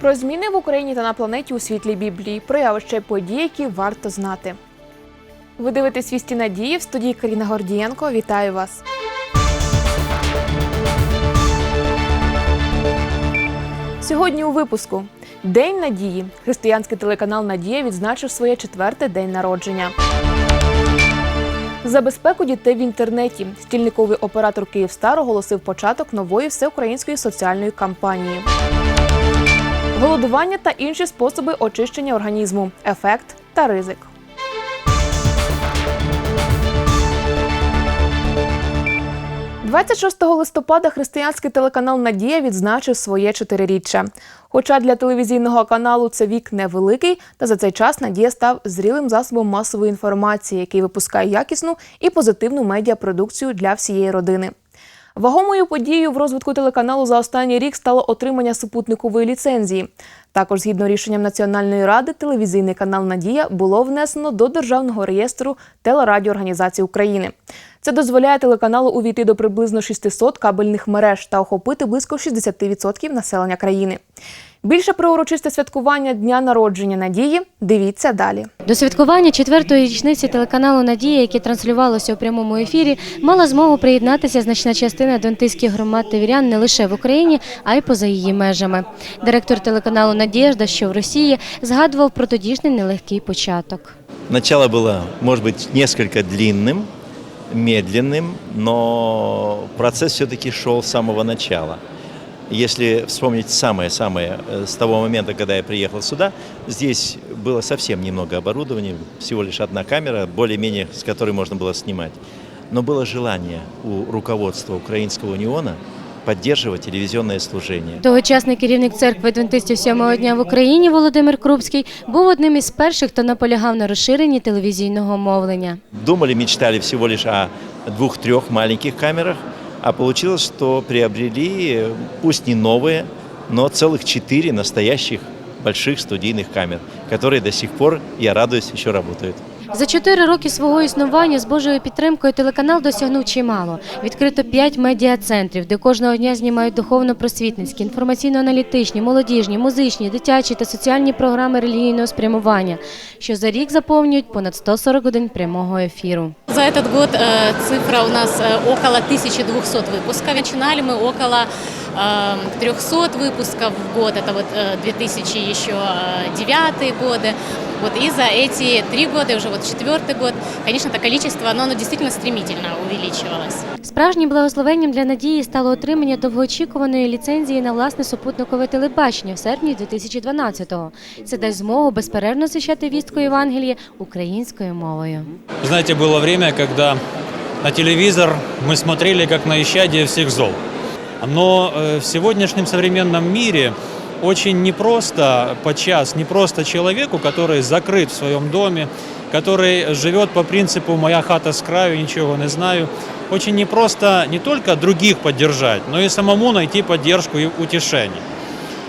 Про зміни в Україні та на планеті у світлі Біблії, про явища й події, які варто знати. Ви дивитесь «Вісті надії» в студії Каріна Гордієнко. Вітаю вас. Сьогодні у випуску День надії. Християнський телеканал Надія відзначив своє четверте день народження. За безпеку дітей в інтернеті стільниковий оператор Київстар оголосив початок нової всеукраїнської соціальної кампанії. Голодування та інші способи очищення організму, ефект та ризик. – 26 листопада християнський телеканал Надія відзначив своє чотириріччя. Хоча для телевізійного каналу це вік невеликий, та за цей час Надія став зрілим засобом масової інформації, який випускає якісну і позитивну медіапродукцію для всієї родини. Вагомою подією в розвитку телеканалу за останній рік стало отримання супутникової ліцензії. Також, згідно рішенням Національної ради, телевізійний канал Надія було внесено до Державного реєстру телерадіоорганізацій України. Це дозволяє телеканалу увійти до приблизно 600 кабельних мереж та охопити близько 60% населення країни. Більше про урочисте святкування дня народження Надії дивіться далі. До святкування четвертої річниці телеканалу Надія, яке транслювалося у прямому ефірі, мала змогу приєднатися значна частина адвентистських громад та вірян не лише в Україні, а й поза її межами. Директор телеканалу Надіжда, що в Росії, згадував про тодішній нелегкий початок. Начало было, может быть, несколько длинным, медленным, но процесс все-таки шел с самого начала. Если вспомнить самое-самое э, с того момента, когда я приехал сюда, здесь было совсем немного оборудования, всего лишь одна камера, более-менее с которой можно было снимать. Но было желание у руководства Украинского униона поддерживать телевизионное служение. Тогочасний керівник церкви адвентистів сьомого дня в Україні Володимир Крупський був одним із перших, хто наполягав на розширенні телевізійного мовлення. Думали, мечтали всего лишь о двух-трех маленьких камерах, а получилось, что приобрели, э, пусть не новые, но целых четыре настоящих больших студийных камер, которые до сих пор, я радуюсь, еще работают. За чотири роки свого існування з Божою підтримкою телеканал досягнув чимало. Відкрито п'ять медіа-центрів, де кожного дня знімають духовно-просвітницькі, інформаційно-аналітичні, молодіжні, музичні, дитячі та соціальні програми релігійного спрямування, що за рік заповнюють понад 140 годин прямого ефіру. За этот год э, цифра у нас э, около 1200 выпусков. Начинали мы около э, 300 выпусков в год, это вот э, 2000 еще э, девятые годы. Вот и за эти три года, уже вот четвертый год, конечно, это количество, оно, оно действительно стремительно увеличивалось. Справжнім благословенням для надії стало отримання довгоочікуваної ліцензії на власне супутникове телебачення в серпні 2012-го. Це дасть змогу безперервно звіщати вістку Євангелія українською мовою. Знаете, было время, когда на телевизор мы смотрели как на исчадие всех зол. Но э, в сегодняшнем современном мире очень непросто, подчас непросто человеку, который закрыт в своем доме, который живет по принципу «моя хата с краю, ничего не знаю», очень непросто не только других поддержать, но и самому найти поддержку и утешение.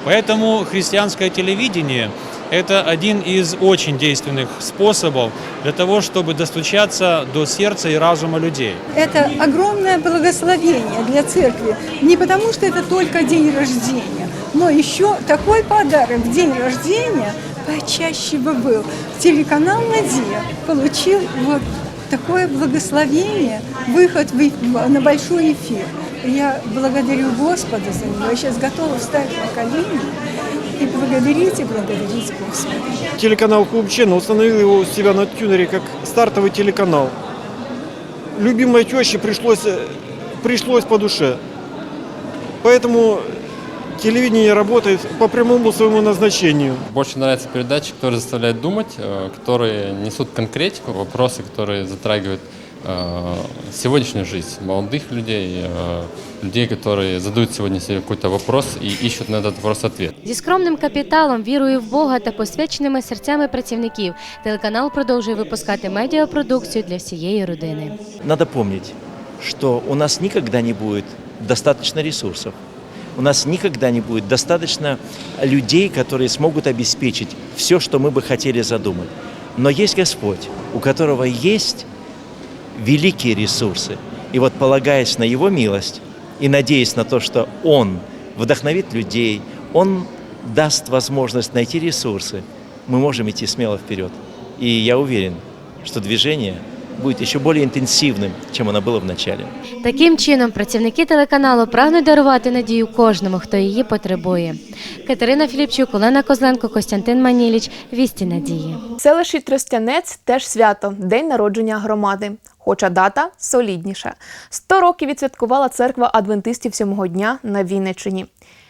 Поэтому христианское телевидение – это один из очень действенных способов для того, чтобы достучаться до сердца и разума людей. Это огромное благословение для церкви. Не потому, что это только день рождения, но еще такой подарок в день рождения почаще бы был. Телеканал «Надия» получил вот такое благословение, выход на большой эфир. Я благодарю Господа за него. Я сейчас готова встать на колени и благодарить, и благодарить Господа. Телеканал Клуб Чен установил его у себя на тюнере как стартовый телеканал. Любимой теще пришлось, пришлось по душе. Поэтому телевидение работает по прямому своему назначению. Больше нравятся передачи, которые заставляют думать, э, которые несут конкретику, вопросы, которые затрагивают сегодняшнюю жизнь молодых людей, э, людей, которые задают сегодня себе какой-то вопрос и ищут на этот вопрос ответ. Зі скромним капіталом, вірою в Бога та посвяченими серцями працівників телеканал продовжує випускати медіапродукцію для всієї родини. Надо помнить, что у нас никогда не будет достаточно ресурсов, у нас никогда не будет достаточно людей, которые смогут обеспечить все, что мы бы хотели задумать. Но есть Господь, у которого есть великие ресурсы. И вот полагаясь на Его милость и надеясь на то, что Он вдохновит людей, Он даст возможность найти ресурсы, мы можем идти смело вперед. И я уверен, что движение будет еще более интенсивным, чем оно было в начале. Таким чином, працівники телеканалу прагнуть дарувати надію кожному, хто її потребує. Катерина Філіпчук, Олена Козленко, Костянтин Маніліч. Вісті надії. В селищі Тростянець теж свято день народження громади. Хоча дата солідніша. Сто років відсвяткувала церква адвентистів сьомого дня на Вінниччині.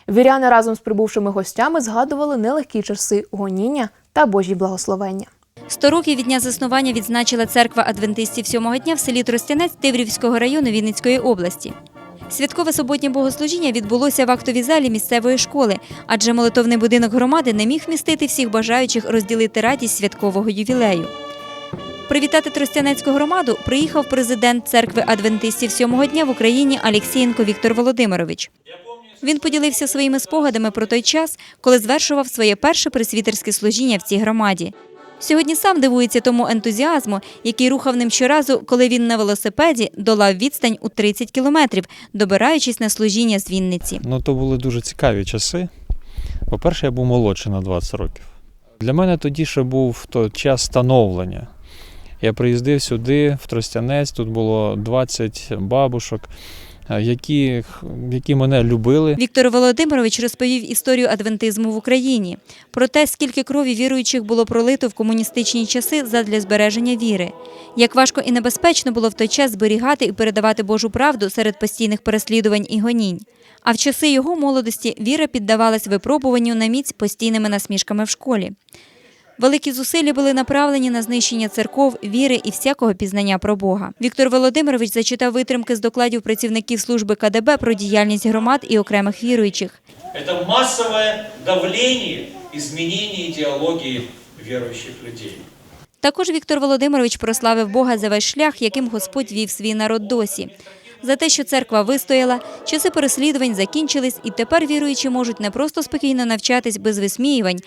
Віряни разом з прибувшими гостями згадували нелегкі часи гоніння та Божі благословення. Сто років від дня заснування відзначила церква адвентистів сьомого дня в селі Тростянець Тиврівського району Вінницької області. Святкове суботнє богослужіння відбулося в актовій залі місцевої школи, адже молитовний будинок громади не міг вмістити всіх бажаючих розділити радість святкового ювілею. Привітати Тростянецьку громаду приїхав президент церкви адвентистів сьомого дня в Україні Алєксієнко Віктор Володимирович. Він поділився своїми спогадами про той час, коли звершував своє перше пресвітерське служіння в цій громаді. Сьогодні сам дивується тому ентузіазму, який рухав ним щоразу, коли він на велосипеді долав відстань у 30 кілометрів, добираючись на служіння з Вінниці. Ну, то були дуже цікаві часи. По-перше, я був молодший на 20 років. Для мене тоді ще був то час становлення. Я приїздив сюди, в Тростянець, тут було 20 бабушок, е, які, які мене любили. Віктор Володимирович розповів історію адвентизму в Україні, про те, скільки крові віруючих було пролито в комуністичні часи задля збереження віри. Як важко і небезпечно було в той час зберігати і передавати Божу правду серед постійних переслідувань і гонінь. А в часи його молодості віра піддавалась випробуванню на міць постійними насмішками в школі. Великі зусилля були направлені на знищення церков, віри і всякого пізнання про Бога. Віктор Володимирович зачитав витримки з докладів працівників служби КДБ про діяльність громад і окремих віруючих. Это массовое давление изменения идеологии верующих людей. Також Віктор Володимирович прославив Бога за весь шлях, яким Господь вів свій народ досі. За те, що церква вистояла, часи переслідувань закінчились, і тепер віруючі можуть не просто спокійно навчатись без висміювань,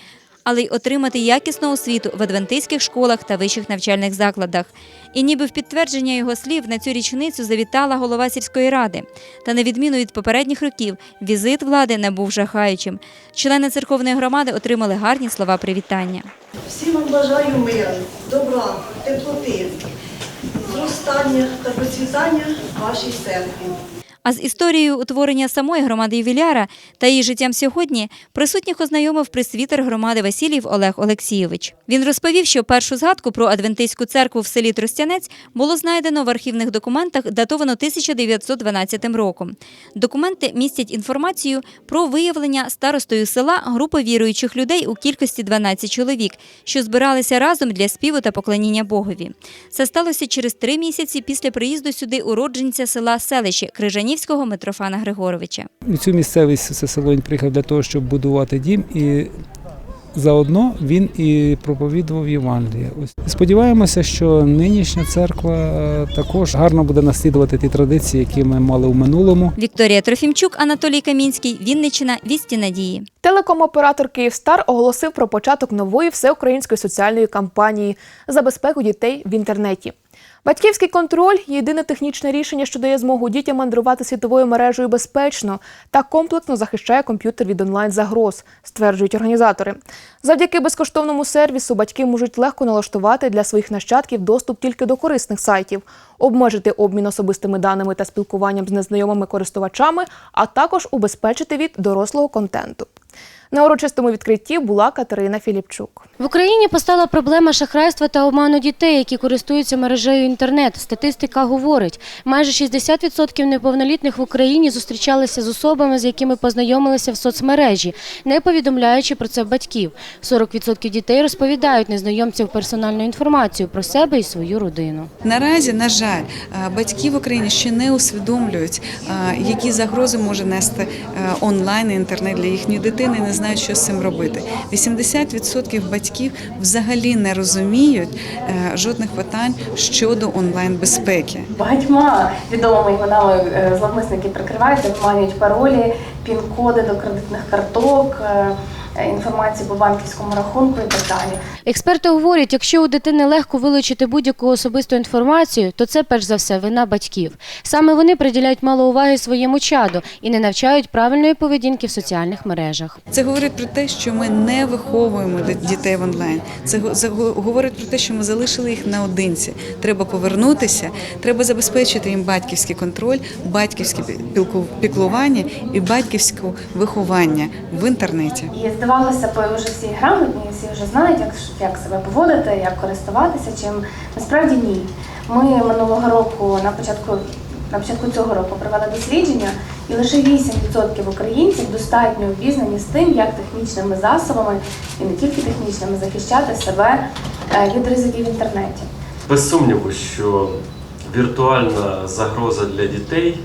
але й отримати якісну освіту в адвентистських школах та вищих навчальних закладах. І ніби в підтвердження його слів на цю річницю завітала голова сільської ради. Та на відміну від попередніх років, візит влади не був жахаючим. Члени церковної громади отримали гарні слова привітання. Всім вам бажаю миру, добра, теплоти, зростання та процвітання вашій церкві. А з історією утворення самої громади ювіляра та її життям сьогодні присутніх ознайомив пресвітер громади Васильєв Олег Олексійович. Він розповів, що першу згадку про адвентистську церкву в селі Тростянець було знайдено в архівних документах, датовано 1912 роком. Документи містять інформацію про виявлення старостою села групи віруючих людей у кількості 12 чоловік, що збиралися разом для співу та поклоніння Богові. Це сталося через три місяці після приїзду сюди уродженця села селище Крижанівського Митрофана Григоровича. У цю місцевість це село він приїхав для того, щоб будувати дім, і заодно він і проповідував Євангеліє. Ось сподіваємося, що нинішня церква е, також гарно буде наслідувати ті традиції, які ми мали у минулому. Вікторія Трофімчук, Анатолій Камінський, Вінниччина, Вісті Надії. Телеком-оператор Київстар оголосив про початок нової всеукраїнської соціальної кампанії за безпеку дітей в інтернеті. Батьківський контроль єдине технічне рішення, що дає змогу дітям мандрувати світовою мережею безпечно та комплексно захищає комп'ютер від онлайн-загроз, стверджують організатори. Завдяки безкоштовному сервісу батьки можуть легко налаштувати для своїх нащадків доступ тільки до корисних сайтів, обмежити обмін особистими даними та спілкуванням з незнайомими користувачами, а також убезпечити від дорослого контенту. На урочистому відкритті була Катерина Філіпчук. В Україні постала проблема шахрайства та обману дітей, які користуються мережею інтернет. Статистика говорить, майже 60% неповнолітних в Україні зустрічалися з особами, з якими познайомилися в соцмережі, не повідомляючи про це батьків. 40% дітей розповідають незнайомцям персональну інформацію про себе і свою родину. Наразі, на жаль, е, батьки в Україні ще не усвідомлюють, е, які загрози може нести е, онлайн і інтернет для їхньої дитини, не знають, що з цим робити. 80% батьків взагалі не розуміють е, жодних питань щодо онлайн безпеки. Багатьма відомими іменами е, зловмисники прикривають, мають паролі, пін-коди до кредитних карток, е, інформації по банківському рахунку і так далі. Експерти говорять, якщо у дитини легко вилучити будь-яку особисту інформацію, то це перш за все вина батьків. Саме вони приділяють мало уваги своєму чаду і не навчають правильної поведінки в соціальних мережах. Це говорить про те, що ми не виховуємо дітей в онлайн. Це го- це говорить про те, що ми залишили їх наодинці. Треба повернутися, треба забезпечити їм батьківський контроль, батьківське піклування і батьківське виховання в інтернеті. Здавалося б, вже всі грамотні, всі вже знають, як, як себе поводити, як користуватися чим. Насправді ні. Ми минулого року, на початку, на початку цього року провели дослідження, і лише 8% українців достатньо обізнані з тим, як технічними засобами і не тільки технічними захищати себе е, від ризиків в інтернеті. Без сумніву, що віртуальна загроза для дітей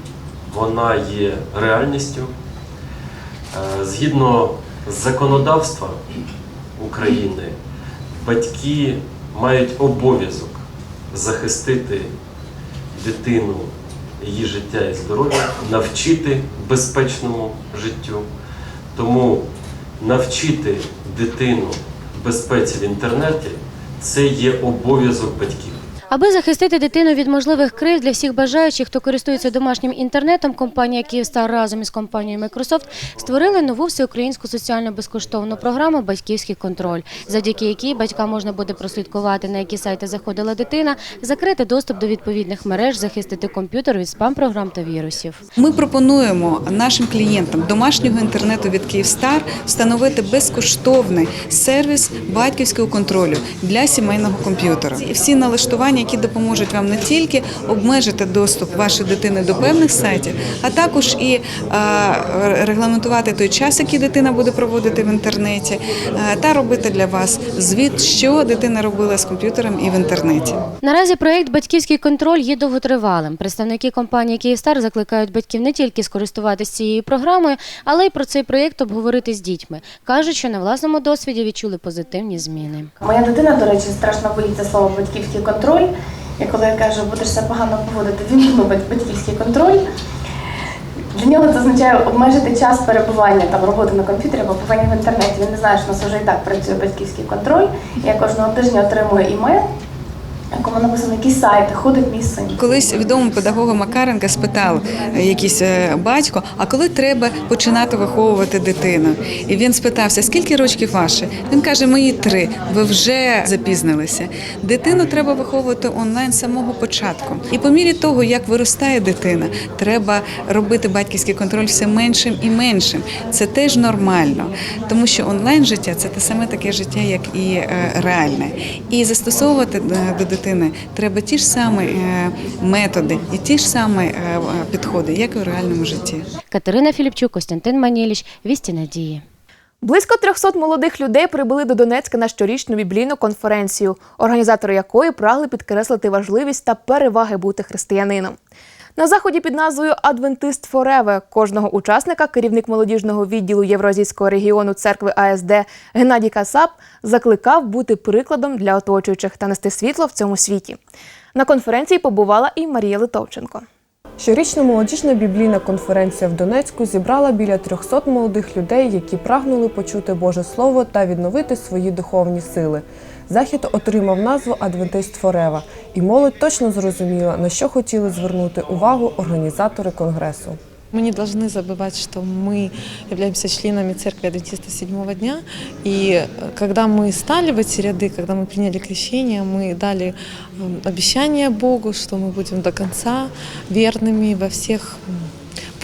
вона є реальністю. Е, Згідно законодавства України, батьки мають обов'язок захистити дитину, її життя і здоров'я, навчити безпечному життю. Тому навчити дитину безпеці в інтернеті це є обов'язок батьків. Аби захистити дитину від можливих кривд для всіх бажаючих, хто користується домашнім інтернетом, компанія Київстар разом із компанією Microsoft створили нову всеукраїнську соціально безкоштовну програму Батьківський контроль, завдяки якій батькам можна буде прослідкувати, на які сайти заходила дитина, закрити доступ до відповідних мереж, захистити комп'ютер від спам-програм та вірусів. Ми пропонуємо нашим клієнтам домашнього інтернету від Київстар встановити безкоштовний сервіс батьківського контролю для сімейного комп'ютера. Всі налаштування, які допоможуть вам не тільки обмежити доступ вашої дитини до певних сайтів, а також і регламентувати той час, який дитина буде проводити в інтернеті, та робити для вас звіт, що дитина робила з комп'ютером і в інтернеті. Наразі проєкт Батьківський контроль є довготривалим. Представники компанії Київстар закликають батьків не тільки скористуватися цією програмою, але й про цей проєкт обговорити з дітьми. кажуть, що на власному досвіді відчули позитивні зміни. Моя дитина, до речі, страшно боїться слова батьківський контроль. І коли я кажу, будеш себе погано поводити, він любить батьківський контроль. Для нього це означає обмежити час перебування там роботи на комп'ютері або побування в інтернеті. Він не знає, що у нас вже і так працює батьківський контроль. Я кожного тижня отримую імейл, в якому написано, які сайти ходить мій син. Колись відомий педагога Макаренка спитав якийсь е, батько, а коли треба починати виховувати дитину? І він спитався, скільки років ваше? Він каже, мої три. Ви вже запізнилися. Дитину треба виховувати онлайн з самого початку. І по мірі того, як виростає дитина, треба робити батьківський контроль все меншим і меншим. Це теж нормально, тому що онлайн життя це те саме таке життя, як і е, реальне. І застосовувати е, до дитини треба ті ж самі е, методи і ті ж самі е, підходи, як і в реальному житті. Катерина Філіпчук, Костянтин Маніліч, Вісті Надії. Близько 300 молодих людей прибули до Донецька на щорічну біблійну конференцію, організатори якої прагли підкреслити важливість та переваги бути християнином. На заході під назвою Адвентист Фореве кожного учасника керівник молодіжного відділу Євроазійського регіону церкви АСД Геннадій Касап закликав бути прикладом для оточуючих та нести світло в цьому світі. На конференції побувала і Марія Литовченко. Щорічна молодіжна біблійна конференція в Донецьку зібрала біля 300 молодих людей, які прагнули почути Боже Слово та відновити свої духовні сили. Захід отримав назву Адвентист Форева, і молодь точно зрозуміла, на що хотіли звернути увагу організатори конгресу. Мы не должны забывать, что мы являемся членами Церкви Адвентиста Седьмого дня. И э, когда мы стали в эти ряды, когда мы приняли крещение, мы дали м, обещание Богу, что мы будем до конца верными во всех м,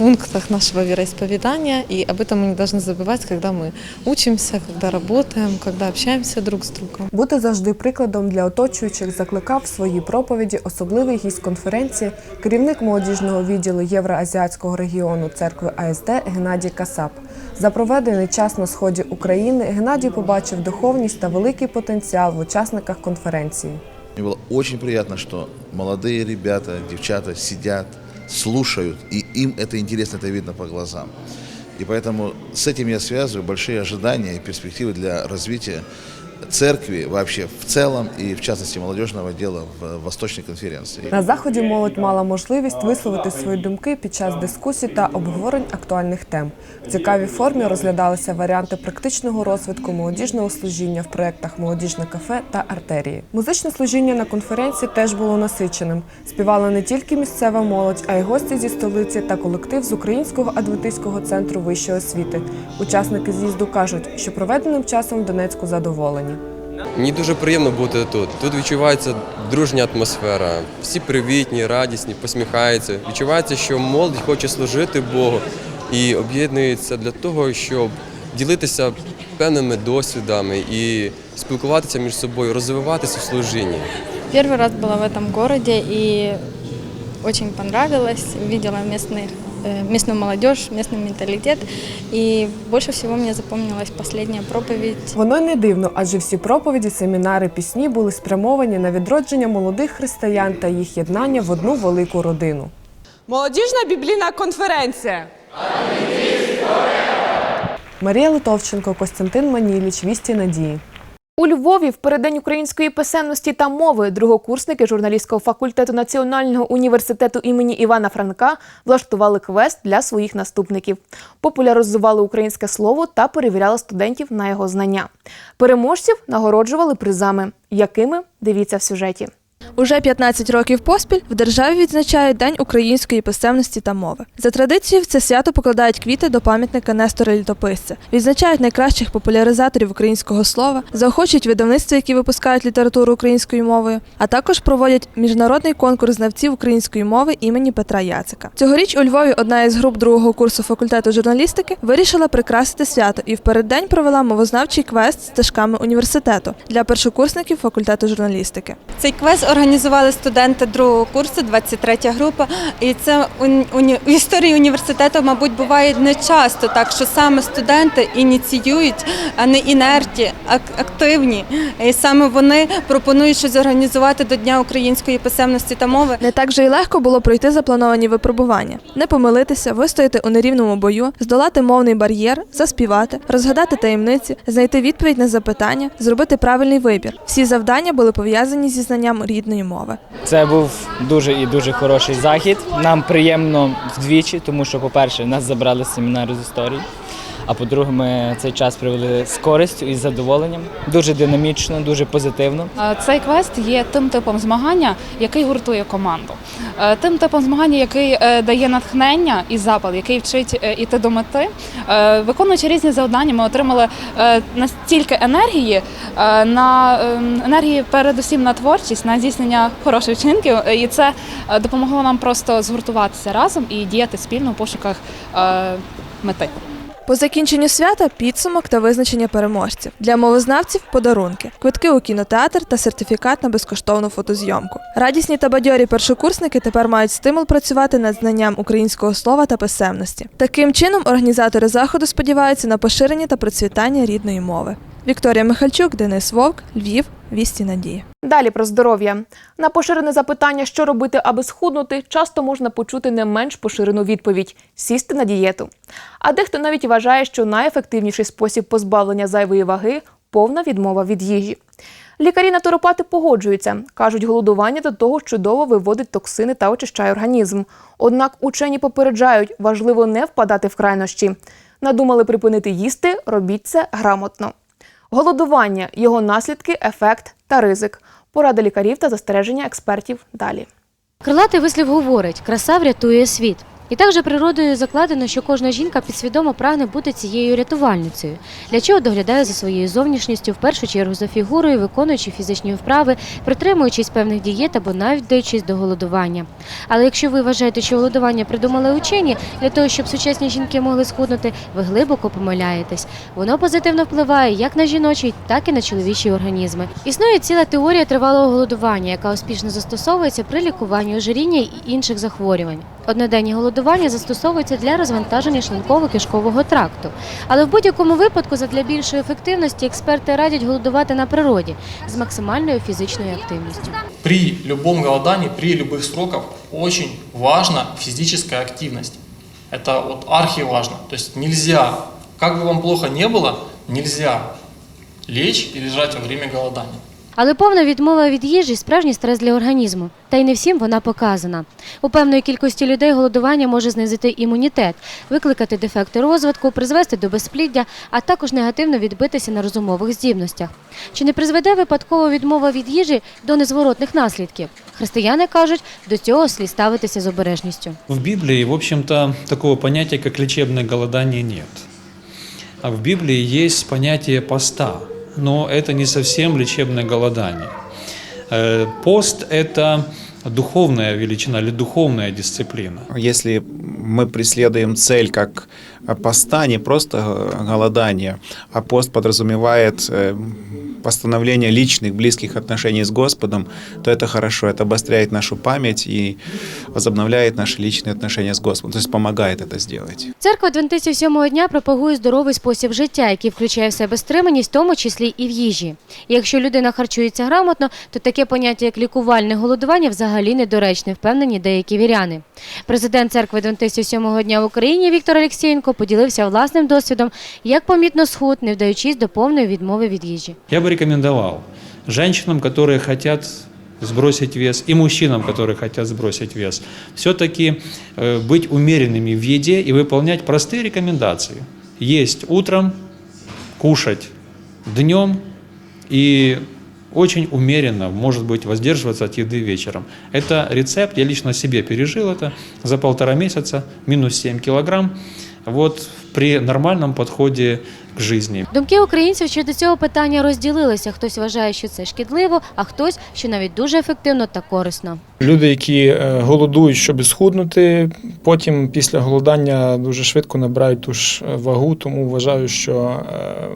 пунктах нашего вероисповедания. И об этом мы не должны забывать, когда мы учимся, когда работаем, когда общаемся друг с другом. Бути завжди прикладом для оточуючих закликав в своїй проповіді особливий гість конференції, керівник молодіжного відділу Євроазіатського регіону церкви АСД Геннадій Касап. За проведений час на сході України Геннадій побачив духовність та великий потенціал в учасниках конференції. Мне было очень приятно, что молодые ребята, девчата сидят, слушают, и им это интересно, это видно по глазам. И поэтому с этим я связываю большие ожидания и перспективы для развития церкви вообще в целом и в частности молодежного дела в Восточной конференции. На заході молодь мала можливість висловити свої думки під час дискусій та обговорень актуальних тем. В цікавій формі розглядалися варіанти практичного розвитку молодіжного служіння в проєктах Молодіжне кафе та артерії. Музичне служіння на конференції теж було насиченим. Співала не тільки місцева молодь, а й гості зі столиці та колектив з Українського адвентистського центру вищої освіти. Учасники з'їзду кажуть, що проведеним часом в Донецьку задоволені. Мені дуже приємно бути тут. Тут відчувається дружня атмосфера. Всі привітні, радісні, посміхаються. Відчувається, що молодь хоче служити Богу і об'єднується для того, щоб ділитися певними досвідами і спілкуватися між собою, розвиватися в служінні. Первый раз была в этом городе и очень понравилось. Видела местных, э, местную молодежь, местный менталитет. И больше всего мне запомнилась последняя проповедь. Воно й не дивно, адже всі проповіді, семінари, пісні були спрямовані на відродження молодих християн та їх єднання в одну велику родину. Молодіжна біблійна конференція. Марія Литовченко, Костянтин Маніліч, Вісті Надії. У Львові в переддень української писемності та мови другокурсники журналістського факультету Національного університету імені Івана Франка влаштували квест для своїх наступників, популяризували українське слово та перевіряли студентів на його знання. Переможців нагороджували призами, якими дивіться в сюжеті. Уже 15 років поспіль в державі відзначають День української писемності та мови. За традицією в це свято покладають квіти до пам'ятника Нестора Літописця, відзначають найкращих популяризаторів українського слова, заохочують видавництва, які випускають літературу українською мовою, а також проводять міжнародний конкурс знавців української мови імені Петра Яцика. Цьогоріч у Львові одна із груп другого курсу факультету журналістики вирішила прикрасити свято і в переддень провела мовознавчий квест стежками університету для першокурсників факультету журналістики. Цей квест організували студенти другого курсу, 23 група. І це в історії університету, мабуть, буває не часто так, що саме студенти ініціюють, а не інерті, ак- активні. І саме вони пропонують щось організувати до Дня української писемності та мови. Не так же й легко було пройти заплановані випробування, не помилитися, вистояти у нерівному бою, здолати мовний бар'єр, заспівати, розгадати таємниці, знайти відповідь на запитання, зробити правильний вибір. Всі завдання були пов'язані зі знанням рідної мови. Це був дуже і дуже хороший захід. Нам приємно вдвічі, тому що, по-перше, нас забрали з семінару з історії. А по-друге, ми цей час провели з користю і з задоволенням. Дуже динамічно, дуже позитивно. Е, Цей квест є тим типом змагання, який гуртує команду, Е, тим типом змагання, який е, дає натхнення і запал, який вчить іти до мети. Виконуючи різні завдання, ми отримали настільки енергії, на ем, енергії передусім на творчість, на здійснення хороших вчинків, і це допомогло нам просто згуртуватися разом і діяти спільно у пошуках мети. По закінченню свята підсумок та визначення переможців. Для мовознавців подарунки, квитки у кінотеатр та сертифікат на безкоштовну фотозйомку. Радісні та бадьорі першокурсники тепер мають стимул працювати над знанням українського слова та писемності. Таким чином, організатори заходу сподіваються на поширення та процвітання рідної мови. Вікторія Михальчук, Денис Вовк, Львів, Вісті Надії. Далі про здоров'я. На поширене запитання, що робити, аби схуднути, часто можна почути не менш поширену відповідь сісти на дієту. А дехто навіть вважає, що найефективніший спосіб позбавлення зайвої ваги повна відмова від їжі. Лікарі-натуропати погоджуються, кажуть, голодування до того чудово виводить токсини та очищає організм. Однак учені попереджають, важливо не впадати в крайнощі. Надумали припинити їсти, робіть це грамотно. Голодування, його наслідки, ефект та ризик. Поради лікарів та застереження експертів далі. Крилатий вислів говорить: краса врятує світ. І так же природою закладено, що кожна жінка підсвідомо прагне бути цією рятувальницею, для чого доглядає за своєю зовнішністю, в першу чергу за фігурою, виконуючи фізичні вправи, притримуючись певних дієт або навіть вдаючись до голодування. Але якщо ви вважаєте, що голодування придумали учені для того, щоб сучасні жінки могли схуднути, ви глибоко помиляєтесь. Воно позитивно впливає як на жіночий, так і на чоловічі організми. Існує ціла теорія тривалого голодування, яка успішно застосовується при лікуванні ожиріння і інших захворювань. Одноденні голодування застосовується для розвантаження шлунково-кишкового тракту. Але в будь-якому випадку, задля більшої ефективності, експерти радять голодувати на природі з максимальною фізичною активністю. При любом голодании, при любых сроках очень важна физическая активность. Это вот архиважно. То есть нельзя, как бы вам плохо не было, нельзя лечь и лежать во время голодания. Але повна відмова від їжі справжній стрес для організму. Та й не всім вона показана. У певної кількості людей голодування може знизити імунітет, викликати дефекти розвитку, призвести до безпліддя, а також негативно відбитися на розумових здібностях. Чи не призведе випадкова відмова від їжі до незворотних наслідків? Християни кажуть, до цього слід ставитися з обережністю. В Библии, в общем-то, такого понятия, как лечебное голодание, нет. А в Библии есть понятие поста, но это не совсем лечебное голодание. Э, Пост – это духовная величина или духовная дисциплина. Если мы преследуем цель как поста, не просто голодание, а пост подразумевает э, постановление личных, близких отношений с Господом, то это хорошо, это обостряет нашу память и возобновляет наши личные отношения с Господом, то есть помогает это сделать. Церква Адвентистів сьомого дня пропагує здоровий спосіб життя, який включає в себе стриманість, в тому числі і в їжі. І якщо людина харчується грамотно, то таке поняття, як лікувальне голодування, взагалі недоречне, впевнені деякі віряни. Президент церкви Адвентистів сьомого дня в Україні Віктор Олексієнко поділився власним досвідом, як помітно схуд, не вдаючись до повної відмови від їжі. Я бы рекомендовал женщинам, которые хотят сбросить вес, и мужчинам, которые хотят сбросить вес, все-таки э, быть умеренными в еде и выполнять простые рекомендации. Есть утром, кушать днем и очень умеренно, может быть, воздерживаться от еды вечером. Это рецепт, я лично себе пережил это за полтора месяца, минус 7 килограмм. Вот при нормальном подходе к жизни. Думки українців щодо цього питання розділилися. Хтось вважає, що це шкідливо, а хтось, що навіть дуже ефективно та корисно. Люди, які е, голодують, щоб схуднути, потім після голодання дуже швидко набирають ту ж е, вагу, тому вважаю, що е,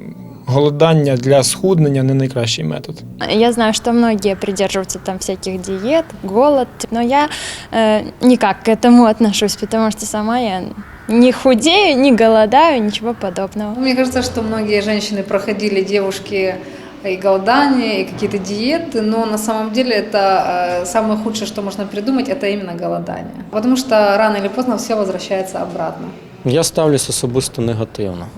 голодання для схуднення не найкращий метод. Я знаю, что многие придерживаются там всяких диет, голод, но я э, никак к этому отношусь, потому что сама я не худею, не голодаю, ничего подобного. Мне кажется, что многие женщины проходили, девушки, и голодание, и какие-то диеты, но на самом деле это э, самое худшее, что можно придумать, это именно голодание. Потому что рано или поздно все возвращается обратно. Я ставлюсь особисто негативно,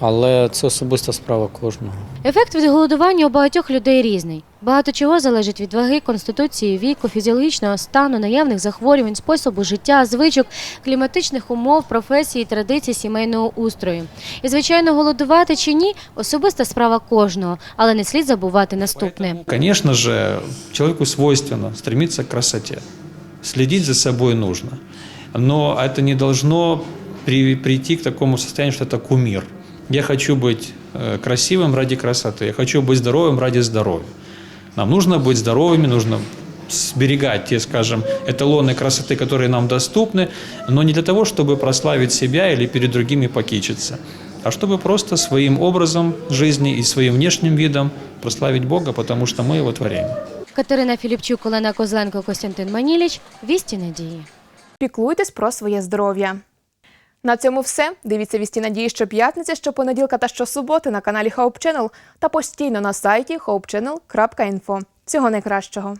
але це особиста справа кожного. Ефект від голодування у багатьох людей різний. Багато чого залежить від ваги, конституції, віку, фізіологічного стану, наявних захворювань, способу життя, звичок, кліматичних умов, професії, традицій, сімейного устрою. І, звичайно, голодувати чи ні особиста справа кожного, але не слід забувати наступне. Конечно же, человеку свойственно стремиться к красоте. Следить за собой нужно. Но это не должно прийти к такому состоянию, что это кумир. Я хочу быть э, красивым ради красоты, я хочу быть здоровым ради здоровья. Нам нужно быть здоровыми, нужно сберегать те, скажем, эталоны красоты, которые нам доступны, но не для того, чтобы прославить себя или перед другими покичиться, а чтобы просто своим образом жизни и своим внешним видом прославить Бога, потому что мы Его творение. Катерина Філіпчук, Олена Козленко, Костянтин Маніліч. Вісті надії. Піклуйтесь про своє здоров'я. На цьому все. Дивіться вісті надії щоп'ятниці, щопонеділка та щосуботи на каналі Hope Channel та постійно на сайті hopechannel.info. Всього найкращого.